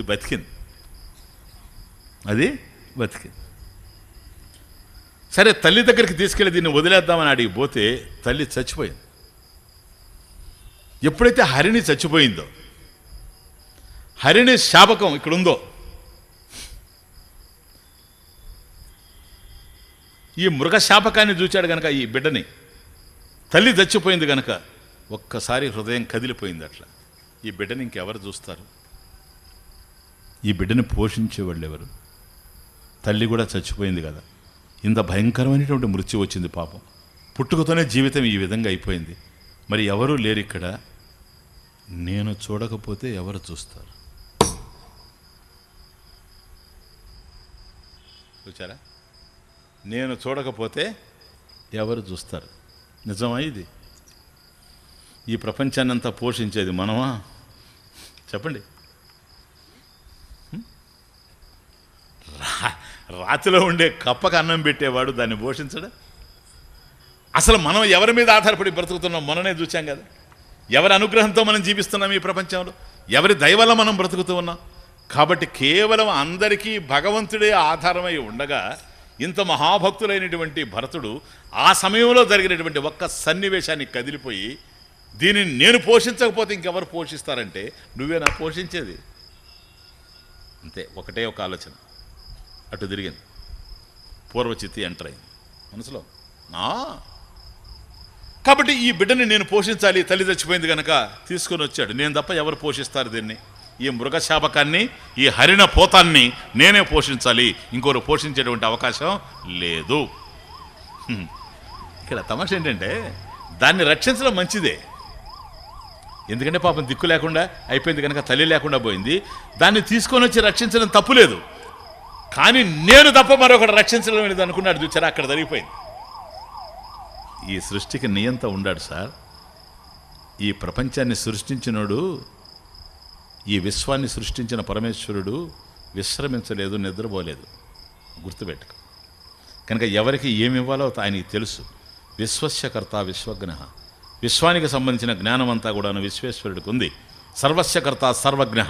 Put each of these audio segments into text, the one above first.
అది బతికింది. అది బతికింది. సరే తల్లి దగ్గరికి తీసుకెళ్ళి దీన్ని వదిలేద్దామని అడిగి పోతే తల్లి చచ్చిపోయింది. ఎప్పుడైతే హరిణి చచ్చిపోయిందో హరిణి శాపకం ఇక్కడ ఉందో ఈ మృగ శాపకాన్ని చూచాడు గనక ఈ బిడ్డని తల్లి చచ్చిపోయింది గనక ఒక్కసారి హృదయం కదిలిపోయింది అట్లా. ఈ బిడ్డని ఇంకెవరు చూస్తారు? ఈ బిడ్డని పోషించేవాళ్ళు ఎవరు? తల్లి కూడా చచ్చిపోయింది కదా. ఇంత భయంకరమైనటువంటి మృత్యు వచ్చింది పాపం. పుట్టుకతోనే జీవితం ఈ విధంగా అయిపోయింది. మరి ఎవరూ లేరు ఇక్కడ. నేను చూడకపోతే ఎవరు చూస్తారు? చూచారా? నేను చూడకపోతే ఎవరు చూస్తారు? నిజమా ఇది? ఈ ప్రపంచాన్ని అంతా పోషించేది మనమా? చెప్పండి. రాతిలో ఉండే కప్పకు అన్నం పెట్టేవాడు దాన్ని పోషించడం. అసలు మనం ఎవరి మీద ఆధారపడి బ్రతుకుతున్నాం మననే చూచాం కదా. ఎవరి అనుగ్రహంతో మనం జీవిస్తున్నాం ఈ ప్రపంచంలో? ఎవరి దయవల్ల మనం బ్రతుకుతూ ఉన్నాం? కాబట్టి కేవలం అందరికీ భగవంతుడే ఆధారమై ఉండగా ఇంత మహాభక్తులైనటువంటి భరతుడు ఆ సమయంలో జరిగినటువంటి ఒక్క సన్నివేశాన్ని కదిలిపోయి దీనిని నేను పోషించకపోతే ఇంకెవరు పోషిస్తారంటే నువ్వే నా పోషించేది. అంతే ఒకటే ఒక ఆలోచన. అటు తిరిగింది. పూర్వచిత్తి ఎంటర్ అయింది. మనసులో నా? కాబట్టి ఈ బిడ్డని నేను పోషించాలి తల్లి చచ్చిపోయింది కనుక తీసుకొని వచ్చాడు. నేను తప్ప ఎవరు పోషిస్తారు దీన్ని? ఈ మృగశాపకాన్ని ఈ హరిణ పోతాన్ని నేనే పోషించాలి. ఇంకోరు పోషించేటువంటి అవకాశం లేదు. ఇక్కడ తమాష ఏంటంటే దాన్ని రక్షించడం మంచిదే. ఎందుకంటే పాపం దిక్కు లేకుండా అయిపోయింది కనుక తల్లి లేకుండా పోయింది. దాన్ని తీసుకొని వచ్చి రక్షించడం తప్పు లేదు. కానీ నేను తప్ప మరొకటి రక్షించడం అనుకున్నాడు చూచారా అక్కడ జరిగిపోయింది. ఈ సృష్టికి నియంత ఉండాడు సార్. ఈ ప్రపంచాన్ని సృష్టించినోడు ఈ విశ్వాన్ని సృష్టించిన పరమేశ్వరుడు విశ్రమించలేదు నిద్రపోలేదు. గుర్తుపెట్టుకు. కనుక ఎవరికి ఏమి ఇవ్వాలో ఆయనకి తెలుసు. విశ్వస్యకర్త విశ్వజ్ఞ. విశ్వానికి సంబంధించిన జ్ఞానం అంతా కూడాను విశ్వేశ్వరుడికి ఉంది. సర్వస్యకర్త సర్వజ్ఞ.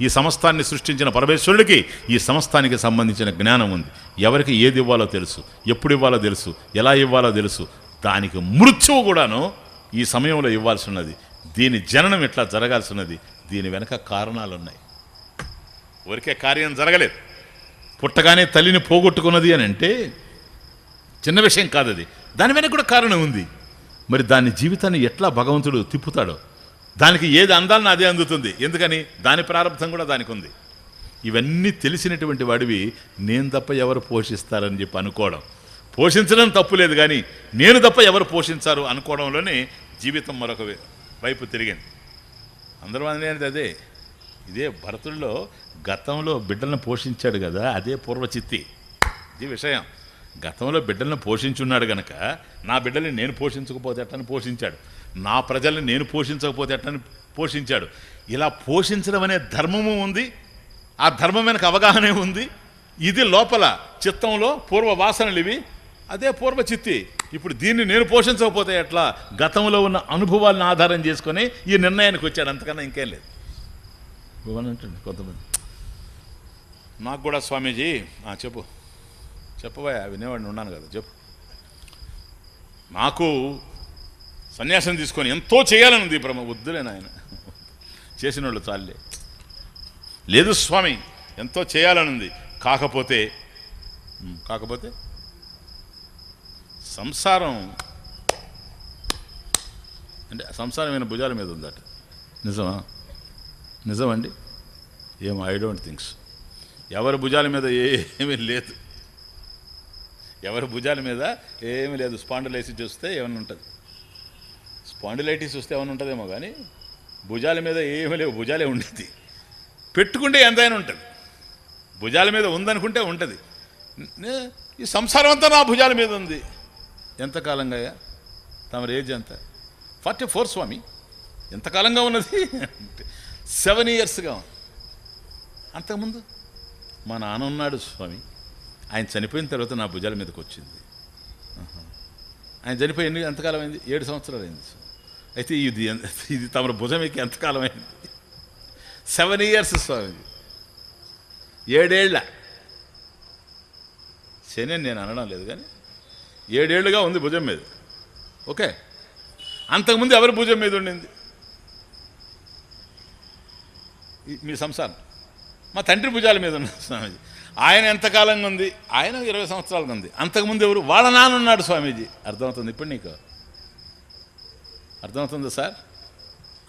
ఈ సమస్తాన్ని సృష్టించిన పరమేశ్వరుడికి ఈ సమస్తానికి సంబంధించిన జ్ఞానం ఉంది. ఎవరికి ఏది ఇవ్వాలో తెలుసు ఎప్పుడు ఇవ్వాలో తెలుసు ఎలా ఇవ్వాలో తెలుసు దానికి మృత్యువు కూడాను ఈ సమయంలో ఇవ్వాల్సి ఉన్నది దీని జననం ఇట్లా జరగాల్సి ఉన్నది దీని వెనక కారణాలు ఉన్నాయి ఊరికే కార్యం జరగలేదు. పుట్టగానే తల్లిని పోగొట్టుకున్నది అని అంటే చిన్న విషయం కాదది. దాని వెనక కూడా కారణం ఉంది. మరి దాని జీవితాన్ని ఎట్లా భగవంతుడు తిప్పుతాడో దానికి ఏది అందాలని అదే అందుతుంది. ఎందుకని? దాని ప్రారంభం కూడా దానికి ఉంది ఇవన్నీ తెలిసినటువంటి వాడివి నేను తప్ప ఎవరు పోషిస్తారని చెప్పి అనుకోవడం. పోషించడం తప్పు లేదు కానీ నేను తప్ప ఎవరు పోషించారు అనుకోవడంలోనే జీవితం మరొక వైపు తిరిగింది. అందరూ అనేది అదే. ఇదే భరతుల్లో గతంలో బిడ్డలను పోషించాడు కదా అదే పూర్వచిత్తి. ఇది విషయం. గతంలో బిడ్డలను పోషించున్నాడు గనక నా బిడ్డల్ని నేను పోషించకపోతే అట్టని పోషించాడు. నా ప్రజల్ని నేను పోషించకపోతే ఎట్టని పోషించాడు. ఇలా పోషించడం అనే ధర్మము ఉంది ఆ ధర్మం వెనక అవగాహనే ఉంది. ఇది లోపల చిత్తంలో పూర్వ వాసనలు ఇవి అదే పూర్వ చిత్తి. ఇప్పుడు దీన్ని నేను పోషించకపోతే ఎట్లా? గతంలో ఉన్న అనుభవాలను ఆధారం చేసుకొని ఈ నిర్ణయానికి వచ్చాడు అంతకన్నా ఇంకేం లేదు. ఇవ్వనంటండి కొంతమంది. నాకు కూడా స్వామీజీ ఆ, చెప్పు. చెప్పబోయా వినేవాడిని ఉన్నాను కదా చెప్పు. నాకు సన్యాసం తీసుకొని ఎంతో చేయాలనుంది బ్రహ్మ. వద్దులే నాయన. చేసిన వాళ్ళు చాలే లేదు స్వామి ఎంతో చేయాలని ఉంది కాకపోతే కాకపోతే సంసారం అంటే సంసారమైన భుజాల మీద ఉందట. నిజమా? నిజమండి? ఏం ఐ డోంట్ థింక్స్ ఎవరి భుజాల మీద ఏమీ లేదు. ఎవరి భుజాల మీద ఏమీ లేదు. స్పాండలైసి చూస్తే ఏమైనా ఉంటుంది. స్పాండిలైటిస్ చూస్తే ఏమైనా ఉంటుందేమో కానీ భుజాల మీద ఏమీ లేవు భుజాలే ఉండేది పెట్టుకుంటే ఎంతైనా ఉంటుంది. భుజాల మీద ఉందనుకుంటే ఉంటుంది. ఈ సంసారం అంతా నా భుజాల మీద ఉంది. ఎంతకాలంగా తమరు ఏజ్ ఎంత? ఫార్టీ ఫోర్ స్వామి. ఎంతకాలంగా ఉన్నది? సెవెన్ ఇయర్స్గా ఉంది. అంతకుముందు? మా నాన్న ఉన్నాడు స్వామి. ఆయన చనిపోయిన తర్వాత నా భుజాల మీదకి వచ్చింది ఆయన చనిపోయి ఎన్ని ఎంతకాలం అయింది? ఏడు సంవత్సరాలు అయింది స్వామి. అయితే ఇది ఇది తమరు భుజం ఎక్కి ఎంతకాలం అయింది సెవెన్ ఇయర్స్ స్వామి ఏడేళ్ళ శని నేను అనడం లేదు కానీ ఏడేళ్ళుగా ఉంది భుజం మీద. ఓకే. అంతకుముందు ఎవరి భుజం మీద ఉండింది? మీ సంసారం. మా తండ్రి భుజాల మీద ఉన్న స్వామీజీ. ఆయన ఎంతకాలంగా ఉంది? ఆయన ఇరవై సంవత్సరాలుగా ఉంది. అంతకుముందు ఎవరు? వాళ్ళ నాన్న ఉన్నాడు స్వామీజీ. అర్థమవుతుంది ఇప్పుడు నీకు? అర్థమవుతుందా సార్?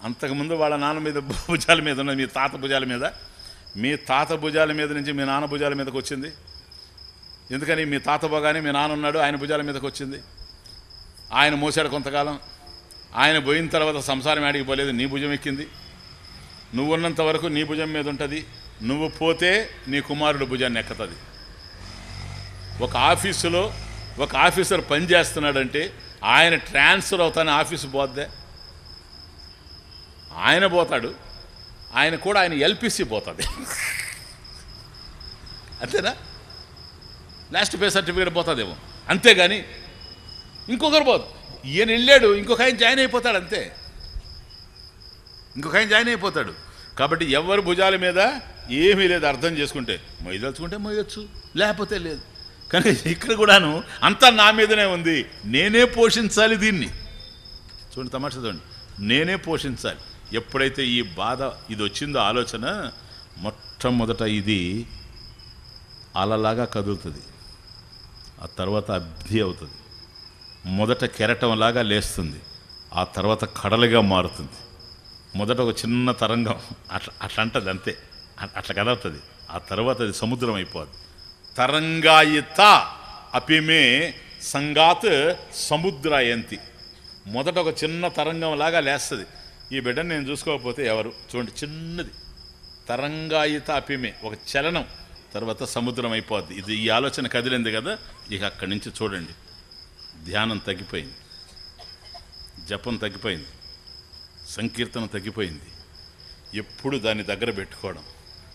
అంతకుముందు వాళ్ళ నాన్న మీద భుజాల మీద ఉన్నది మీ తాత భుజాల మీద. మీ తాత భుజాల మీద నుంచి మీ నాన్న భుజాల మీదకి వచ్చింది. ఎందుకని? మీ తాత పోగానే మీ నాన్న ఉన్నాడు ఆయన భుజాల మీదకి వచ్చింది. ఆయన మోసాడు కొంతకాలం. ఆయన పోయిన తర్వాత సంసారం ఆడికి పోలేదు నీ భుజం ఎక్కింది. నువ్వు ఉన్నంత వరకు నీ భుజం మీద ఉంటుంది. నువ్వు పోతే నీ కుమారుడు భుజాన్ని ఎక్కుతుంది. ఒక ఆఫీసులో ఒక ఆఫీసర్ పని చేస్తున్నాడంటే ఆయన ట్రాన్స్ఫర్ అవుతాను ఆఫీసు పోద్దే. ఆయన పోతాడు. ఆయన కూడా ఆయన ఎల్పిసి పోతుంది. అంతేనా? లాస్ట్ పే సర్టిఫికేట్ పోతుందేమో. అంతేగాని ఇంకొకరు పోదు. ఈయన వెళ్ళాడు ఇంకొక ఆయన జాయిన్ అయిపోతాడు అంతే. ఇంకొక ఆయన జాయిన్ అయిపోతాడు. కాబట్టి ఎవరి భుజాల మీద ఏమీ లేదు అర్థం చేసుకుంటే మొయ్యదలుచుకుంటే మొయ్యొచ్చు లేకపోతే లేదు. కానీ ఇక్కడ కూడాను అంతా నా మీదనే ఉంది. నేనే పోషించాలి దీన్ని. చూడండి తమాషా చూడండి. నేనే పోషించాలి. ఎప్పుడైతే ఈ బాధ ఇది వచ్చిందో ఆలోచన మొట్టమొదట ఇది అలలాగా కదులుతుంది. ఆ తర్వాత అబ్ధి అవుతుంది. మొదట కెరటంలాగా లేస్తుంది. ఆ తర్వాత కడలుగా మారుతుంది. మొదట ఒక చిన్న తరంగం. అట్లా అట్లా అంటది అంతే. అట్లా కదవుతుంది ఆ తర్వాత అది సముద్రం అయిపోద్ది. తరంగాయిత అపిమే సంగాత్ సముద్రాయంతి. మొదట ఒక చిన్న తరంగం లాగా లేస్తుంది. ఈ బిడ్డను నేను చూసుకోకపోతే ఎవరు? చూడండి చిన్నది. తరంగాయిత అపిమే ఒక చలనం. తర్వాత సముద్రం అయిపోద్ది. ఇది ఈ ఆలోచన కదిలింది కదా? ఇక అక్కడి నుంచి చూడండి. ధ్యానం తగ్గిపోయింది. జపం తగ్గిపోయింది. సంకీర్తన తగ్గిపోయింది. ఎప్పుడు దాన్ని దగ్గర పెట్టుకోవడం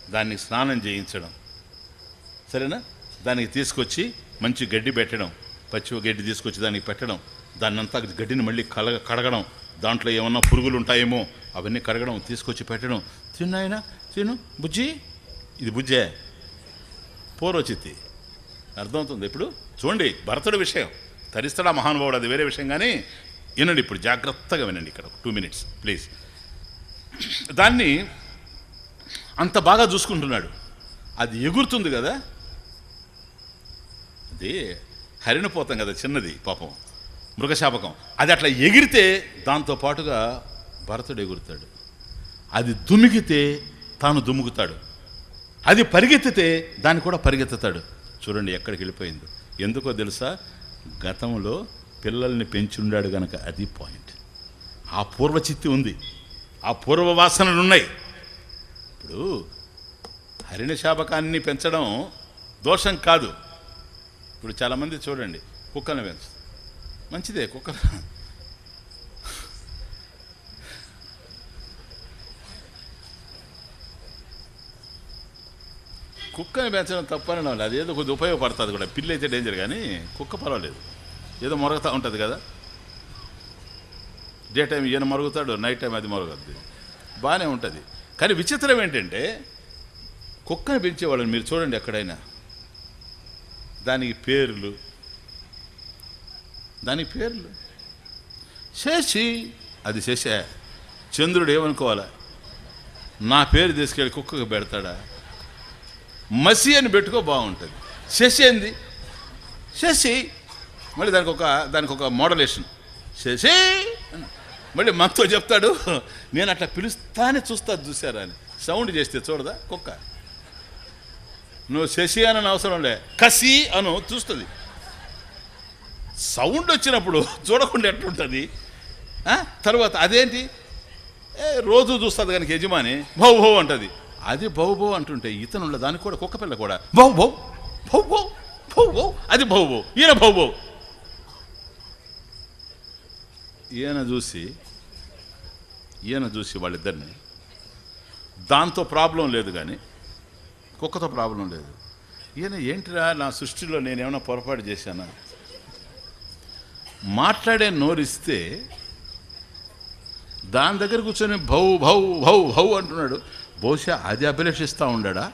దాన్ని స్నానం చేయించడం సరేనా? దానికి తీసుకొచ్చి మంచి గడ్డి పెట్టడం పచ్చి గడ్డి తీసుకొచ్చి దానికి పెట్టడం దాన్నంతా గడ్డిని మళ్ళీ కలగ కడగడం దాంట్లో ఏమన్నా పురుగులు ఉంటాయేమో అవన్నీ కడగడం తీసుకొచ్చి పెట్టడం. తిన్నాయన తిను. బుజ్జి? ఇది బుజ్జే. పూర్వచిత్తి అర్థమవుతుంది ఇప్పుడు? చూడండి భరతుడి విషయం. తరిస్తాడా మహానుభావుడు అది వేరే విషయం కానీ వినండి ఇప్పుడు జాగ్రత్తగా వినండి ఇక్కడ. Two minutes please. దాన్ని అంత బాగా చూసుకుంటున్నాడు. అది ఎగురుతుంది కదా? అది హరిణపోతాం కదా చిన్నది పాపం మృగశాపకం. అది అట్లా ఎగిరితే దాంతో పాటుగా భరతుడు ఎగురుతాడు. అది దుమిగితే తాను దుముకుతాడు అది పరిగెత్తితే దాన్ని కూడా పరిగెత్తుతాడు. చూడండి ఎక్కడికి వెళ్ళిపోయిందో. ఎందుకో తెలుసా? గతంలో పిల్లల్ని పెంచుండాడు గనక అది పాయింట్. ఆ పూర్వచిత్తి ఉంది. ఆ పూర్వ వాసనలు ఉన్నాయి. ఇప్పుడు హరిణ శాపకాన్ని పెంచడం దోషం కాదు. ఇప్పుడు చాలామంది చూడండి కుక్కలను పెంచు. మంచిదే కుక్క కుక్కని పెంచడం తప్పని వాళ్ళు ఏదో కొద్దిగా ఉపయోగపడుతుంది కూడా. పిల్లి అయితే డేంజర్ కానీ కుక్క పర్వాలేదు. ఏదో మొరగతా ఉంటుంది కదా. డే టైం ఈయన మరుగుతాడు నైట్ టైం అది మరుగుద్ది. బాగానే ఉంటుంది. కానీ విచిత్రం ఏంటంటే కుక్కని పెంచేవాళ్ళని మీరు చూడండి ఎక్కడైనా. దానికి పేర్లు. దానికి పేర్లు. శశి అది చేసే చంద్రుడు ఏమనుకోవాలా? నా పేరు తీసుకెళ్ళి కుక్కకు పెడతాడా? మసి అని పెట్టుకో బాగుంటుంది. శశి ఏంది? శశి మళ్ళీ దానికి ఒక దానికి ఒక మోడలేషన్. శశి మళ్ళీ మనతో చెప్తాడు. నేను అట్లా పిలుస్తానే చూస్తా చూసారా అని. సౌండ్ చేస్తే చూడదా కుక్క? నువ్వు శశి అని అవసరం లే. కసి అను చూస్తుంది. సౌండ్ వచ్చినప్పుడు చూడకుండా ఎట్లుంటుంది? తర్వాత అదేంటి? ఏ రోజు చూస్తుంది కనుక యజమాని భౌ భౌ అంటది. అది భౌ భౌ అంటుంటే ఇతను దానికి కూడా కుక్క పిల్ల కూడా భౌ భౌ భౌ భౌ భౌ భౌ అది భౌ భౌ ఈయన భౌ భౌ. ఈయన చూసి ఈయన చూసి వాళ్ళిద్దరిని దాంతో ప్రాబ్లం లేదు కానీ కుక్కతో ప్రాబ్లం లేదు. ఈయన ఏంటిరా నా సృష్టిలో నేనేమైనా పొరపాటు చేశానా? మాట్లాడే నోరిస్తే దాని దగ్గర కూర్చొని భౌ భౌ భౌ భౌ అంటున్నాడు. బహుశా అది అభిలషిస్తూ ఉండడా?